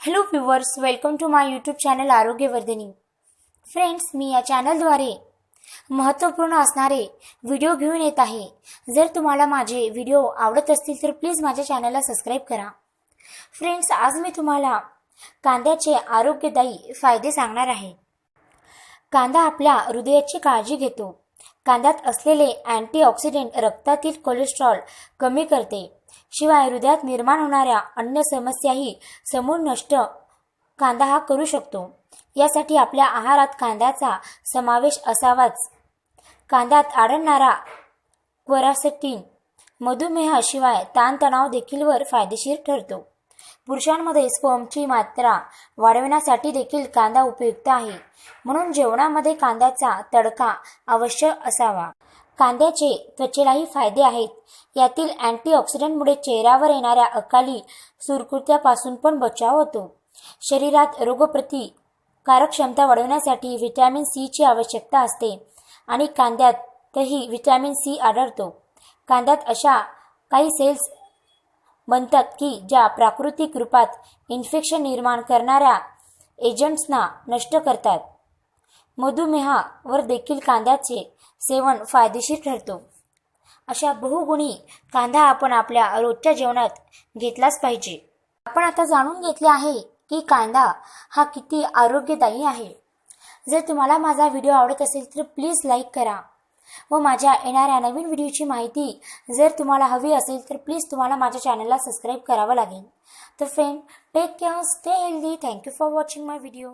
Hello viewers welcome to my YouTube channel Arogyavardhini friends मी या चॅनलद्वारे महत्त्वपूर्ण असणारे व्हिडिओ घेऊन येत आहे. जर तुम्हाला माझे व्हिडिओ आवडत असतील तर प्लीज माझ्या चॅनलला सबस्क्राईब करा. फ्रेंड्स आज मी तुम्हाला कांद्याचे आरोग्यदायी फायदे सांगणार आहे. कांदा आपल्या हृदयाची काळजी घेतो. कांद्यात असलेले अँटीऑक्सिडेंट रक्तातील कोलेस्ट्रॉल कमी करते. शिवाय हृदयात निर्माण होणाऱ्या अन्य समस्याही समूळ नष्ट कांदा हा करू शकतो. यासाठी आपल्या आहारात कांद्याचा समावेश असावाच. कांद्यात आढळणारा क्वरासेटिन मधुमेहाशिवाय ताणतणाव देखील वर फायदेशीर ठरतो. पुरुषांमध्ये स्पर्मची मात्रा वाढविण्यासाठी देखील कांदा उपयुक्त आहे. म्हणून जेवणामध्ये कांद्याचा तडका आवश्यक असावा. कांद्याचे त्वचेलाही फायदे आहेत. यातील अँटीऑक्सिडंटमुळे चेहऱ्यावर येणाऱ्या अकाली सुरकुत्यापासून पण बचाव होतो. शरीरात रोगप्रतिकारक क्षमता वाढवण्यासाठी व्हिटॅमिन सीची आवश्यकता असते आणि कांद्यातही व्हिटॅमिन सी आढळतो. कांद्यात अशा काही सेल्स बनतात की ज्या प्राकृतिक रूपात इन्फेक्शन निर्माण करणाऱ्या एजंट्सना नष्ट करतात. मधुमेहावर देखील कांद्याचे सेवन फायदेशीर ठरतो. अशा बहुगुणी कांदा आपण आपल्या रोजच्या जेवणात घेतलाच पाहिजे. आपण आता जाणून घेतले आहे की कांदा हा किती आरोग्यदायी आहे. जर तुम्हाला माझा व्हिडिओ आवडत असेल तर प्लीज लाईक करा व माझ्या येणाऱ्या नवीन व्हिडिओची माहिती जर तुम्हाला हवी असेल तर प्लीज तुम्हाला माझ्या चॅनलला सबस्क्राईब करावं लागेल. तर friend take care stay healthy thank you for watching my video